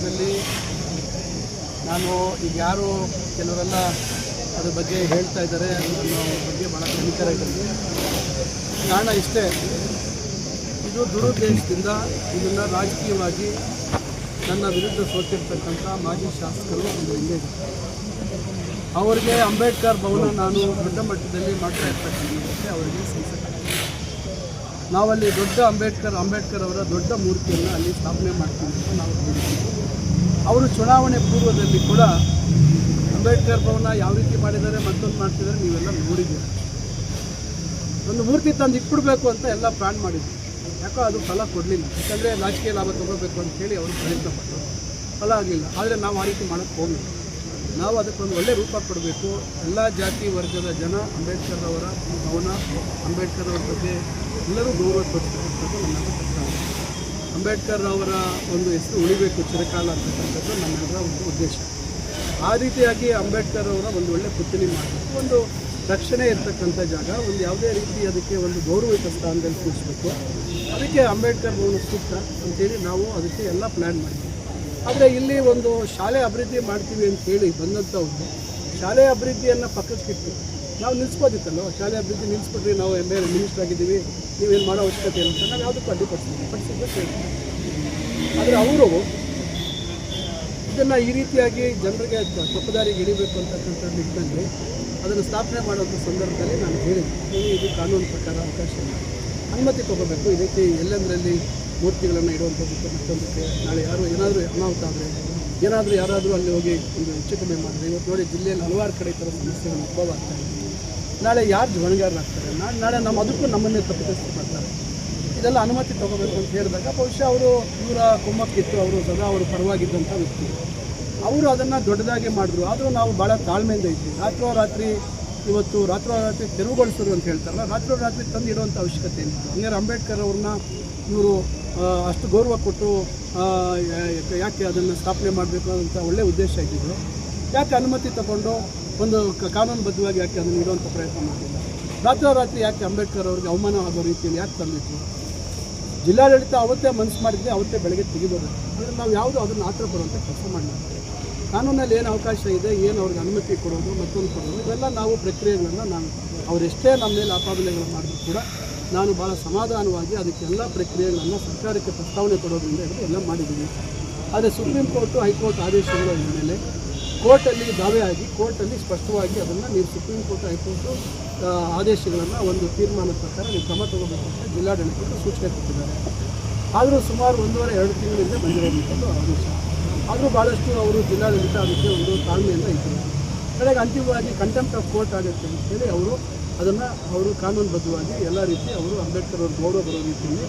ವಿಚಾರದಲ್ಲಿ ನಾನು ಈಗ ಯಾರು ಕೆಲವರೆಲ್ಲ ಅದ್ರ ಬಗ್ಗೆ ಹೇಳ್ತಾ ಇದ್ದಾರೆ ನನ್ನ ಬಗ್ಗೆ ಭಾಳ ಕನಿಕರ ಇದ್ದಾರೆ ಕಾರಣ ಇಷ್ಟೇ, ಇದು ದುರುದ್ದೇಶದಿಂದ ಇದನ್ನು ರಾಜಕೀಯವಾಗಿ ನನ್ನ ವಿರುದ್ಧ ಸೋತಿರ್ತಕ್ಕಂಥ ಮಾಜಿ ಶಾಸಕರು ಒಂದು ಹಿಂದೆ. ಅವರಿಗೆ ಅಂಬೇಡ್ಕರ್ ಭವನ ನಾನು ದೊಡ್ಡ ಮಟ್ಟದಲ್ಲಿ ಮಾಡ್ತಾ ಇರ್ತಕ್ಕಂಥ ಅವರಿಗೆ ಸಂಸದ ನಾವಲ್ಲಿ ದೊಡ್ಡ ಅಂಬೇಡ್ಕರ್ ಅಂಬೇಡ್ಕರ್ ಅವರ ದೊಡ್ಡ ಮೂರ್ತಿಯನ್ನು ಅಲ್ಲಿ ಸ್ಥಾಪನೆ ಮಾಡ್ತೀವಿ ಅಂತ ನಾವು ಅವರು ಚುನಾವಣೆ ಪೂರ್ವದಲ್ಲಿ ಕೂಡ ಅಂಬೇಡ್ಕರ್ ಭವನ ಯಾವ ರೀತಿ ಮಾಡಿದ್ದಾರೆ, ಮತ್ತೊಂದು ಮಾಡ್ತಿದ್ದಾರೆ, ನೀವೆಲ್ಲ ನೋಡಿದ್ದೀರಿ? ಒಂದು ಮೂರ್ತಿ ತಂದು ಇಟ್ಬಿಡ್ಬೇಕು ಅಂತ ಎಲ್ಲ ಪ್ಲಾನ್ ಮಾಡಿದ್ರು. ಯಾಕೋ ಅದು ಫಲ ಕೊಡಲಿಲ್ಲ. ಯಾಕಂದರೆ ರಾಜಕೀಯ ಲಾಭ ತಗೋಬೇಕು ಅಂತ ಹೇಳಿ ಅವರು ಪ್ರಯತ್ನ ಪಟ್ಟರು. ಫಲ ಆಗಲಿಲ್ಲ. ಆದರೆ ನಾವು ಆ ರೀತಿ ಮಾಡೋಕ್ಕೆ ಹೋಗಲಿಲ್ಲ. ನಾವು ಅದಕ್ಕೊಂದು ಒಳ್ಳೆ ರೂಪ ಕೊಡಬೇಕು. ಎಲ್ಲ ಜಾತಿ ವರ್ಗದ ಜನ ಅಂಬೇಡ್ಕರ್ ಅವರ ಭವನ, ಅಂಬೇಡ್ಕರ್ ಅವರ ಬಗ್ಗೆ ಎಲ್ಲರೂ ಗೌರವ ಕರ್ತವ್ಯ ಅಂಬೇಡ್ಕರ್ ಅವರ ಒಂದು ಹೆಸರು ಉಳಿಬೇಕು ಚಿರಕಾಲ ಅಂತಕ್ಕಂಥದ್ದು ನಮ್ಮೆಲ್ಲರ ಒಂದು ಉದ್ದೇಶ. ಆ ರೀತಿಯಾಗಿ ಅಂಬೇಡ್ಕರ್ ಅವರ ಒಂದು ಒಳ್ಳೆ ಪುತ್ಥಳಿ ಮಾಡಬೇಕು ಒಂದು ರಕ್ಷಣೆ ಇರತಕ್ಕಂಥ ಜಾಗ, ಒಂದು ಯಾವುದೇ ರೀತಿ ಅದಕ್ಕೆ ಒಂದು ಗೌರವಯುತ ಸ್ಥಾನದಲ್ಲಿ ಕೂರಿಸ್ಬೇಕು. ಅದಕ್ಕೆ ಅಂಬೇಡ್ಕರ್ ಭವನ ಸೂಕ್ತ ಅಂತೇಳಿ ನಾವು ಅದಕ್ಕೆ ಎಲ್ಲ ಪ್ಲ್ಯಾನ್ ಮಾಡಿದ್ವಿ. ಆದರೆ ಇಲ್ಲಿ ಒಂದು ಶಾಲೆ ಅಭಿವೃದ್ಧಿ ಮಾಡ್ತೀವಿ ಅಂತ ಹೇಳಿ ಬಂದಂಥವ್ರು, ಶಾಲೆ ಅಭಿವೃದ್ಧಿಯನ್ನು ಪಕ್ಕಕ್ಕಿಟ್ಟು ನಾವು ನಿಲ್ಲಿಸ್ಬೋದಿತ್ತಲ್ಲ ಶಾಲೆ ಅಭಿವೃದ್ಧಿ ನಿಲ್ಲಿಸ್ಬಿಟ್ರಿ ನಾವು ಎಂ ಎಲ್ ಮಿನಿಸ್ಟರ್ ಆಗಿದ್ದೀವಿ, ನೀವೇನು ಮಾಡೋ ಅವಶ್ಯಕತೆ ಇಲ್ಲ ಅಂತ ನಾವು ಯಾವುದಕ್ಕೂ ಅಡ್ಡಿಪಡಿಸ್ತೀವಿ ಪಡಿಸಿದ್ರೆ ಆದರೆ ಅವರು ಇದನ್ನು ಈ ರೀತಿಯಾಗಿ ಜನರಿಗೆ ತಪ್ಪದಾರಿಗೆ ಹಿಡಿಬೇಕು ಅಂತಕ್ಕಂಥ ನಿಟ್ಟಿನಲ್ಲಿ ಅದನ್ನು ಸ್ಥಾಪನೆ ಮಾಡುವಂಥ ಸಂದರ್ಭದಲ್ಲಿ ನಾನು ಹೇಳಿದ್ದೀನಿ ಇದು ಕಾನೂನು ಪ್ರಕಾರ ಅವಕಾಶ ಇಲ್ಲ. ಅನುಮತಿ ತಗೋಬೇಕು. ಇದಕ್ಕೆ ಎಲ್ಲೆಂದರಲ್ಲಿ ಮೂರ್ತಿಗಳನ್ನು ಇಡುವಂಥದ್ದು ಮತ್ತೊಂದಕ್ಕೆ ನಾಳೆ ಯಾರು ಏನಾದರೂ ಅನಾಹುತ ಆದರೆ ಏನಾದರೂ ಯಾರಾದರೂ ಅಲ್ಲಿ ಹೋಗಿ ಒಂದು ಹೆಚ್ಚು ಕಮ್ಮಿ ಮಾಡಿದ್ರೆ ಇವತ್ತು ನೋಡಿ ಜಿಲ್ಲೆಯಲ್ಲಿ ಹಲವಾರು ಕಡೆ ಥರ ಸಮಸ್ಯೆಗಳು ಉದ್ಭವ ಆಗ್ತಾ ಇದೆ. ನಾಳೆ ಯಾರು ಹೊಣೆಗಾರರಾಗ್ತಾರೆ ನಾಳೆ ನಾಳೆ ನಮ್ಮ ಅದಕ್ಕೂ ನಮ್ಮನ್ನೇ ತಪ್ಪಿತಸ್ಥರು. ಮಾಡ್ತಾರೆ ಇದೆಲ್ಲ ಅನುಮತಿ ತಗೋಬೇಕು ಅಂತ ಹೇಳಿದಾಗ ಬಹುಶಃ ಅವರು ಇವರ ಕುಮ್ಮಕ್ಕಿತ್ತು, ಅವರು ಸದಾ ಅವರು ಪರವಾಗಿದ್ದಂಥ ವ್ಯಕ್ತಿ. ಅವರು ಅದನ್ನು ದೊಡ್ಡದಾಗಿ ಮಾಡಿದ್ರು. ಆದರೂ ನಾವು ಭಾಳ ತಾಳ್ಮೆಯಿಂದ ಇದ್ವಿ ರಾತ್ರೋರಾತ್ರಿ ಇವತ್ತು ರಾತ್ರೋರಾತ್ರಿ ತೆರವುಗೊಳಿಸೋದು ಅಂತ ಹೇಳ್ತಾರಲ್ಲ, ರಾತ್ರೋರಾತ್ರಿ ತಂದು ಇಡುವಂಥ ಅವಶ್ಯಕತೆ ಏನಿತ್ತು ಹಂಗಾರೆ ಅಂಬೇಡ್ಕರ್ ಅವ್ರನ್ನ ಇವರು ಅಷ್ಟು ಗೌರವ ಕೊಟ್ಟು ಯಾಕೆ ಅದನ್ನು ಸ್ಥಾಪನೆ ಮಾಡಬೇಕು ಅಂತ ಒಳ್ಳೆಯ ಉದ್ದೇಶ ಇದ್ದಿದ್ದು. ಯಾಕೆ ಅನುಮತಿ ತಗೊಂಡು ಒಂದು ಕಾನೂನುಬದ್ಧವಾಗಿ ಯಾಕೆ ಅದನ್ನು ಇಡುವಂಥ ಪ್ರಯತ್ನ ಮಾಡಿಲ್ಲ ರಾತ್ರೋರಾತ್ರಿ ಯಾಕೆ ಅಂಬೇಡ್ಕರ್ ಅವ್ರಿಗೆ ಅವಮಾನ ಆಗೋ ರೀತಿಯಲ್ಲಿ ಯಾಕೆ ತಂದಿದ್ರು ಜಿಲ್ಲಾಡಳಿತ ಅವತ್ತೇ ಮನಸ್ಸು ಮಾಡಿದ್ವಿ ಅವತ್ತೇ ಬೆಳಗ್ಗೆ ತೆಗಿಬೋದು ಅಂದರೆ ನಾವು ಯಾವುದು ಅದನ್ನು ಆತರ ಬರುವಂಥ ಕೆಲಸ ಮಾಡಲಿಲ್ಲ ಕಾನೂನಲ್ಲಿ ಏನು ಅವಕಾಶ ಇದೆ, ಏನು ಅವ್ರಿಗೆ ಅನುಮತಿ ಕೊಡೋದು, ಮತ್ತೊಂದು ಕೊಡೋದು, ಇವೆಲ್ಲ ನಾವು ಪ್ರಕ್ರಿಯೆಗಳನ್ನು ನಾನು ಅವರೆಷ್ಟೇ ನಮ್ಮ ಮೇಲೆ ಆಪಾದನೆಗಳು ಮಾಡಿದ್ರು ಕೂಡ ನಾನು ಭಾಳ ಸಮಾಧಾನವಾಗಿ ಅದಕ್ಕೆಲ್ಲ ಪ್ರಕ್ರಿಯೆಗಳನ್ನು ಸರ್ಕಾರಕ್ಕೆ ಪ್ರಸ್ತಾವನೆ ಕೊಡೋದ್ರಿಂದ ಹಿಡಿದು ಎಲ್ಲ ಮಾಡಿದ್ದೀನಿ. ಆದರೆ ಸುಪ್ರೀಂ ಕೋರ್ಟು, ಹೈಕೋರ್ಟ್ ಆದೇಶಗಳ ಹಿನ್ನೆಲೆ ಕೋರ್ಟಲ್ಲಿ ದಾವೆ ಆಗಿ ಕೋರ್ಟಲ್ಲಿ ಸ್ಪಷ್ಟವಾಗಿ ಅದನ್ನು ನೀವು ಸುಪ್ರೀಂ ಕೋರ್ಟ್, ಹೈಕೋರ್ಟು ಆದೇಶಗಳನ್ನು ಒಂದು ತೀರ್ಮಾನದ ಪ್ರಕಾರ ನೀವು ಕ್ರಮ ತಗೋಬೇಕು ಅಂತ ಜಿಲ್ಲಾಡಳಿತಕ್ಕೆ ಸೂಚನೆ ಕೊಟ್ಟಿದ್ದಾರೆ. ಆದರೂ ಸುಮಾರು ಒಂದೂವರೆ, ಎರಡು ತಿಂಗಳಿಂದ ಬಂದಿರೋದಂಥದ್ದು ಆದೇಶ. ಆದರೂ ಭಾಳಷ್ಟು ಅವರು ಜಿಲ್ಲಾಡಳಿತ ಅದಕ್ಕೆ ಒಂದು ತಾಳ್ಮೆಯಿಂದ ಇದ್ದರು. ಕಡೆಗೆ ಅಂತಿಮವಾಗಿ ಕಂಟೆಂಪ್ಟ್ ಆಫ್ ಕೋರ್ಟ್ ಆಗುತ್ತೆ ಅಂತೇಳಿ ಅವರು ಅದನ್ನು ಅವರು ಕಾನೂನುಬದ್ಧವಾಗಿ ಎಲ್ಲ ರೀತಿ ಅವರು ಅಂಬೇಡ್ಕರ್ ಅವರು ಗೌರವ ಬರೋ ರೀತಿಯಲ್ಲಿ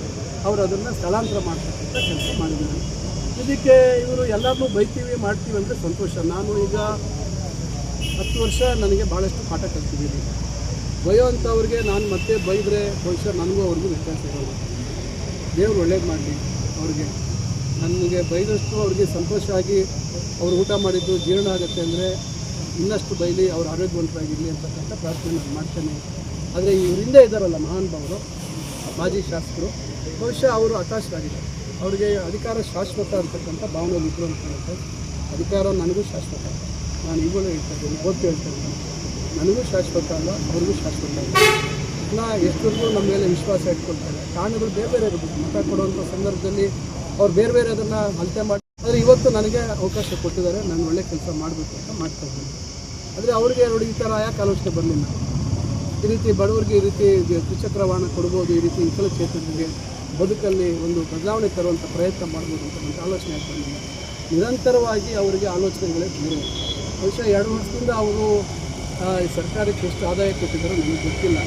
ಅವರು ಅದನ್ನು ಸ್ಥಳಾಂತರ ಮಾಡ್ತಕ್ಕಂಥ ಕೆಲಸ ಮಾಡಿದ್ದಾರೆ. ಇದಕ್ಕೆ ಇವರು ಎಲ್ಲರನ್ನೂ ಬೈತೀವಿ, ಮಾಡ್ತೀವಿ ಅಂದರೆ ಸಂತೋಷ. ನಾನು ಈಗ ಹತ್ತು ವರ್ಷ ನನಗೆ ಭಾಳಷ್ಟು ಪಾಠ ಕಲ್ತಿದ್ದೀನಿ. ಬೈಯೋವಂಥವ್ರಿಗೆ ನಾನು ಮತ್ತೆ ಬೈದರೆ ಬಹುಶಃ ನನಗೂ ಅವ್ರಿಗೂ ವ್ಯತ್ಯಾಸ ಇರೋಲ್ಲ. ದೇವ್ರು ಒಳ್ಳೇದು ಮಾಡಲಿ ಅವ್ರಿಗೆ. ನನಗೆ ಬೈದಷ್ಟು ಅವ್ರಿಗೆ ಸಂತೋಷ ಆಗಿ ಅವ್ರು ಊಟ ಮಾಡಿದ್ದು ಜೀರ್ಣ ಆಗುತ್ತೆ ಅಂದರೆ ಇನ್ನಷ್ಟು ಬೈಲಿ ಅವರು ಆರೋಗ್ಯವಂತರಾಗಿರಲಿ ಅಂತಕ್ಕಂಥ ಪ್ರಾರ್ಥನೆ ನಾನು ಮಾಡ್ತೇನೆ. ಆದರೆ ಹಿಂದೆ ಇದ್ದಾರಲ್ಲ ಮಹಾನುಭಾವರು ಮಾಜಿ ಶಾಸಕರು, ಬಹುಶಃ ಅವರು ಹತಾಶರಾಗಿದ್ದಾರೆ. ಅವರಿಗೆ ಅಧಿಕಾರ ಶಾಶ್ವತ ಅಂತಕ್ಕಂಥ ಭಾವನೆ ಇದ್ರು ಅಂತ ಅಧಿಕಾರ ನನಗೂ ಶಾಶ್ವತ. ನಾನು ಈಗಲೂ ಹೇಳ್ತಾ ಇದ್ದೀನಿ ಓದ್ತು ಹೇಳ್ತಾ ಇದ್ದೀನಿ. ನನಗೂ ಶಾಶ್ವತ ಅಲ್ಲ, ಅವ್ರಿಗೂ ಶಾಶ್ವತ ಅಲ್ಲ. ನಾ ಎಷ್ಟೊಂದು ನಮ್ಮ ಮೇಲೆ ವಿಶ್ವಾಸ ಇಟ್ಕೊಳ್ತಾರೆ. ಕಾರಣಗಳು ಬೇರೆ ಬೇರೆ ಇರಬೇಕು. ಮತ ಕೊಡುವಂಥ ಸಂದರ್ಭದಲ್ಲಿ ಅವ್ರು ಬೇರೆ ಬೇರೆ ಅದನ್ನು ಅಳತೆ ಮಾಡಿ ಆದರೆ ಇವತ್ತು ನನಗೆ ಅವಕಾಶ ಕೊಟ್ಟಿದ್ದಾರೆ. ನಾನು ಒಳ್ಳೆ ಕೆಲಸ ಮಾಡಬೇಕು ಅಂತ ಮಾಡ್ತಾ ಇದ್ದೀನಿ. ಆದರೆ ಅವ್ರಿಗೆ ನೋಡಿ ಈ ಥರ ಯಾಕೆ ಆಲೋಚನೆ ಬರಲಿಲ್ಲ? ಈ ರೀತಿ ಬಡವರಿಗೆ ಈ ರೀತಿ ದ್ವಿಚಕ್ರ ವಾಹನ ಕೊಡ್ಬೋದು, ಈ ರೀತಿ ವಿಕಲಚೇತನರಿಗೆ ಬದುಕಲ್ಲಿ ಒಂದು ಬದಲಾವಣೆ ತರುವಂಥ ಪ್ರಯತ್ನ ಮಾಡ್ಬೋದು ಅಂತ ಒಂದು ಆಲೋಚನೆ ಆಗ್ತಾ ನಿರಂತರವಾಗಿ ಅವರಿಗೆ ಆಲೋಚನೆಗಳೇ ಬಂದಿವೆ ಬಹುಶಃ ಎರಡು ವರ್ಷದಿಂದ ಅವರು ಈ ಸರ್ಕಾರಕ್ಕೆ ಎಷ್ಟು ಆದಾಯ ಕೊಟ್ಟಿದ್ದಾರೋ ನನಗೆ ಗೊತ್ತಿಲ್ಲ.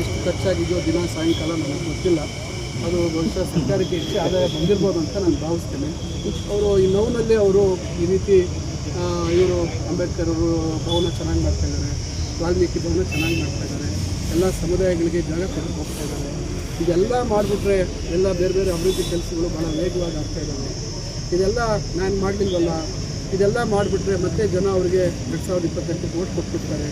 ಎಷ್ಟು ಖರ್ಚಾಗಿದೆಯೋ ದಿನ, ಸಾಯಂಕಾಲ ನನಗೆ ಗೊತ್ತಿಲ್ಲ. ಅದು ಬಹುಶಃ ಸರ್ಕಾರಕ್ಕೆ ಹೆಚ್ಚು ಆದಾಯ ಬಂದಿರ್ಬೋದು ಅಂತ ನಾನು ಭಾವಿಸ್ತೇನೆ. ಅವರು ಈ ನೋವಿನಲ್ಲಿ ಅವರು ಈ ರೀತಿ ಇವರು ಅಂಬೇಡ್ಕರ್ ಅವರು ಭವನ ಚೆನ್ನಾಗಿ ಮಾಡ್ತಾ ಇದ್ದಾರೆ. ವಾಲ್ಮೀಕಿ ಭವನ ಚೆನ್ನಾಗಿ ಮಾಡ್ತಾ ಇದ್ದಾರೆ. ಎಲ್ಲ ಸಮುದಾಯಗಳಿಗೆ ಜಾಗ ತೆಗೆದು ಹೋಗ್ತಾ ಇದ್ದಾರೆ. ಇದೆಲ್ಲ ಮಾಡಿಬಿಟ್ರೆ ಎಲ್ಲ ಬೇರೆ ಬೇರೆ ಅಭಿವೃದ್ಧಿ ಕೆಲಸಗಳು ಭಾಳ ವೇಗವಾಗಿ ಆಗ್ತಾ ಇದ್ದಾವೆ. ಇದೆಲ್ಲ ನಾನು ಮಾಡಲಿಲ್ವಲ್ಲ? ಇದೆಲ್ಲ ಮಾಡಿಬಿಟ್ರೆ ಮತ್ತೆ ಜನ ಅವರಿಗೆ ಎರಡು ಸಾವಿರದ ಇಪ್ಪತ್ತೆಂಟಕ್ಕೆ ಓಟ್ ಕೊಟ್ಬಿಡ್ತಾರೆ.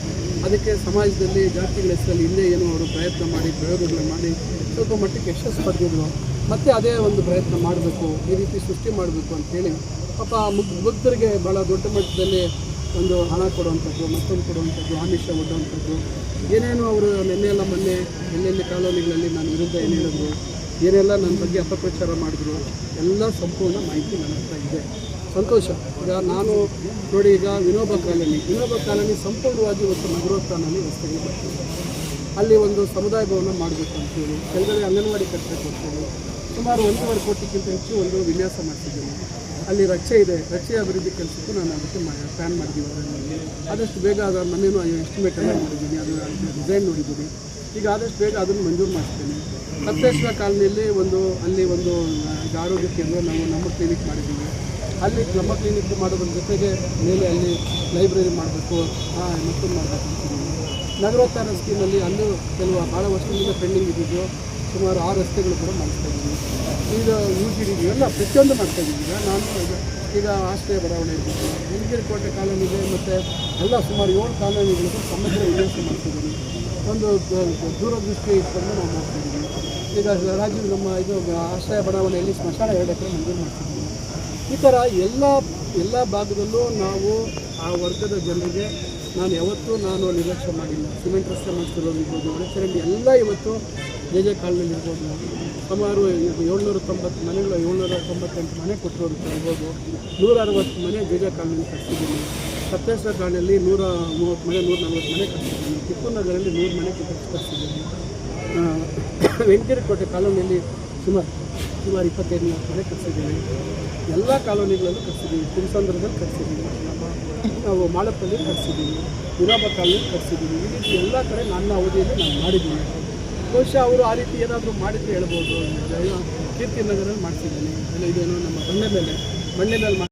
ಅದಕ್ಕೆ ಸಮಾಜದಲ್ಲಿ ಜಾತಿಗಳ ಹೆಸರಲ್ಲಿ ಹಿಂದೆ ಏನು ಅವರು ಪ್ರಯತ್ನ ಮಾಡಿ ಪ್ರಯೋಗಗಳು ಮಾಡಿ ಸ್ವಲ್ಪ ಮಟ್ಟಿಗೆ ಯಶಸ್ಸು ಪಡೆದಿದ್ರು. ಮತ್ತೆ ಅದೇ ಒಂದು ಪ್ರಯತ್ನ ಮಾಡಬೇಕು, ಈ ರೀತಿ ಸೃಷ್ಟಿ ಮಾಡಬೇಕು ಅಂತೇಳಿ ಪಾಪ ಮುಗ್, ಮುಗ್ಧರಿಗೆ ಭಾಳ ದೊಡ್ಡ ಮಟ್ಟದಲ್ಲಿ ಒಂದು ಹಣ ಕೊಡುವಂಥದ್ದು, ಮತ್ತೊಂದು ಕೊಡುವಂಥದ್ದು, ಆಮಿಷ ಒಡ್ಡುವಂಥದ್ದು. ಏನೇನು ಅವರು ನಿನ್ನೆ ಎಲ್ಲ ಮೊನ್ನೆ ಎಲ್ಲೆಲ್ಲಿ ಕಾಲೋನಿಗಳಲ್ಲಿ ನಾನು ವಿರುದ್ಧ ಏನು ಹೇಳಿದ್ರು, ಏನೆಲ್ಲ ನನ್ನ ಬಗ್ಗೆ ಅಪಪ್ರಚಾರ ಮಾಡಿದ್ರು, ಎಲ್ಲ ಸಂಪೂರ್ಣ ಮಾಹಿತಿ ನನ್ನ ಹತ್ರ ಇದೆ. ಸಂತೋಷ. ಈಗ ನಾನು ನೋಡಿ, ಈಗ ವಿನೋಬ ಕಾಲೋನಿ ವಿನೋಬ ಕಾಲೋನಿ ಸಂಪೂರ್ಣವಾಗಿ ಇವತ್ತು ನಗರೋತ್ಥಾನಲ್ಲಿ ವ್ಯವಸ್ಥೆಗೆ ಬರ್ತೀವಿ ಅಲ್ಲಿ ಒಂದು ಸಮುದಾಯ ಭವನ ಮಾಡಬೇಕು ಅಂತೇಳಿ ಕೆಳಗಡೆ ಅಂಗನವಾಡಿ ಕಟ್ಟಬೇಕು ಅಂತೇಳಿ ಸುಮಾರು ಒಂದೂವರೆ ಕೋಟಿಗಿಂತ ಹೆಚ್ಚು ಒಂದು ವಿನ್ಯಾಸ ಮಾಡ್ತಿದ್ದೀನಿ ಅಲ್ಲಿ ರಕ್ಷೆ ಇದೆ ರಚೆ ಅಭಿವೃದ್ಧಿ ಕೆಲಸಕ್ಕೂ ನಾನು ಅದಕ್ಕೆ ಪ್ಲ್ಯಾನ್ ಮಾಡಿದ್ದೀನಿ. ಆದಷ್ಟು ಬೇಗ ಅದರ ಮನೇನು ಎಸ್ಟಿಮೇಟ್ ಎಲ್ಲ ನೋಡಿದ್ದೀನಿ ಅದು ಡಿಸೈನ್ ನೋಡಿದ್ದೀನಿ. ಈಗ ಆದಷ್ಟು ಬೇಗ ಅದನ್ನು ಮಂಜೂರು ಮಾಡ್ತೀನಿ. ಸಪ್ತೇಶ್ವರ ಕಾಲನಿಯಲ್ಲಿ ಒಂದು, ಅಲ್ಲಿ ಒಂದು, ಈಗ ಆರೋಗ್ಯ ಕೇಂದ್ರ ನಾವು ನಮ್ಮ ಕ್ಲಿನಿಕ್ ಮಾಡಿದ್ದೀವಿ. ಅಲ್ಲಿ ನಮ್ಮ ಕ್ಲಿನಿಕ್ ಮಾಡೋದ್ರ ಜೊತೆಗೆ ಮೇಲೆ ಅಲ್ಲಿ ಲೈಬ್ರರಿ ಮಾಡಬೇಕು ಮತ್ತೊಂದು ಮಾಡಬೇಕು ನಗರೋತ್ಥಾನ ಸ್ಕೀಮಲ್ಲಿ ಅಲ್ಲೂ ಕೆಲವು ಭಾಳ ವರ್ಷದಿಂದ ಪೆಂಡಿಂಗ್ ಇದ್ದಿದ್ದು ಸುಮಾರು ಆರು ರಸ್ತೆಗಳು ಕೂಡ ಮಾಡಿಸ್ತಾ ಇದ್ದೀವಿ. ಈಗ ಯು ಜಿ ಡಿ ಎಲ್ಲ ಪ್ರತಿಯೊಂದು ಮಾಡ್ತಾ ಇದ್ದೀವಿ. ನಾನು ಈಗ ಆಶ್ರಯ ಬಡಾವಣೆ ಇರ್ಬೋದು ಹಿಂದಿನ ಕೋಟೆ ಕಾಲೋನಿ ಇದೆ ಮತ್ತು ಎಲ್ಲ ಸುಮಾರು ಏಳು ಕಾಲೋನಿಗಳಿಗೂ ಸಮಗ್ರ ವಿನ್ಯಾಸ ಮಾಡ್ತಿದ್ದೀನಿ ಒಂದು ದೂರದೃಷ್ಟಿ ಇಟ್ಕೊಂಡು ನಾವು ಮಾಡ್ತಿದ್ದೀವಿ ಈಗ ರಾಜೀವ್ ನಮ್ಮ ಇದು ಆಶ್ರಯ ಬಡಾವಣೆಯಲ್ಲಿ ಸ್ಮಶಾನ ಎರಡು ಎಕರೆ ಮಂಜೂರು ಮಾಡ್ತಿದ್ದೀವಿ ಈ ಥರ ಎಲ್ಲ ಎಲ್ಲ ಭಾಗದಲ್ಲೂ ನಾವು ಆ ವರ್ಗದ ಜನರಿಗೆ ನಾನು ಯಾವತ್ತೂ ನಾನು ನಿರ್ಲಕ್ಷ್ಯ ಮಾಡಿಲ್ಲ. ಸಿಮೆಂಟ್ ರಸ್ತೆ ಮಾಡಿಸ್ತಿರೋದು ಇರ್ಬೋದು ಒಳಚರಂಡಿ ಎಲ್ಲ ಇವತ್ತು ಜೆ ಜೆ ಕಾಲದಲ್ಲಿ ಇರ್ಬೋದು. ಸುಮಾರು ಏಳ್ನೂರ ತೊಂಬತ್ತು ಮನೆಗಳು, ಏಳ್ನೂರ ತೊಂಬತ್ತೆಂಟು ಮನೆ ಕೊಟ್ಟಿರೋದು ಇರ್ಬೋದು. ನೂರ ಅರವತ್ತು ಮನೆ ಜೆ ಜೆ ಕಾಲದಲ್ಲಿ ಕಟ್ಟಿದ್ದೀನಿ. ಸಪ್ತೇಶ್ವರ ಕಾಲದಲ್ಲಿ ನೂರ ಮೂವತ್ತು ಮನೆ, ನೂರ ನಲ್ವತ್ತು ಮನೆ ಕಟ್ಟಿದ್ದೀನಿ. ಟಿಪ್ಪು ನಗರಲ್ಲಿ ನೂರು ಮನೆ ಕಟ್ಸಿದ್ದೀನಿ ವೆಂಕಟಕೋಟೆ ಕಾಲೋನಿಯಲ್ಲಿ ಸುಮಾರು ಸುಮಾರು ಇಪ್ಪತ್ತೈದು ನಾಲ್ಕು ಮನೆ ಕಟ್ಟಿಸಿದ್ದೀನಿ. ಎಲ್ಲ ಕಾಲೋನಿಗಳಲ್ಲೂ ಕಟ್ಸಿದ್ದೀವಿ ತಿರುಸಂದ್ರದಲ್ಲಿ ಕಟ್ಸಿದ್ದೀವಿ ನಾವು ಮಾಳಪ್ಪಲ್ಲಿ ಕಟ್ಸಿದ್ದೀವಿ ವಿರಾಬ ಕಾಲನಿ ಕಟ್ಸಿದ್ದೀವಿ ಈ ರೀತಿ ಎಲ್ಲ ಕಡೆ ನನ್ನ ಅವಧಿಯಲ್ಲಿ ನಾನು ಮಾಡಿದ್ದೀನಿ ಬಹುಶಃ ಅವರು ಆ ರೀತಿ ಏನಾದರೂ ಮಾಡಿದ್ರೆ ಹೇಳ್ಬೋದು. ಕೀರ್ತಿ ನಗರಲ್ಲಿ ಮಾಡಿಸಿದ್ದೀನಿ. ಅಲ್ಲ ಇದೇನೋ ನಮ್ಮ ಬಂಡೆ ಮೇಲೆ ಬಂಡೆ ಮೇಲೆ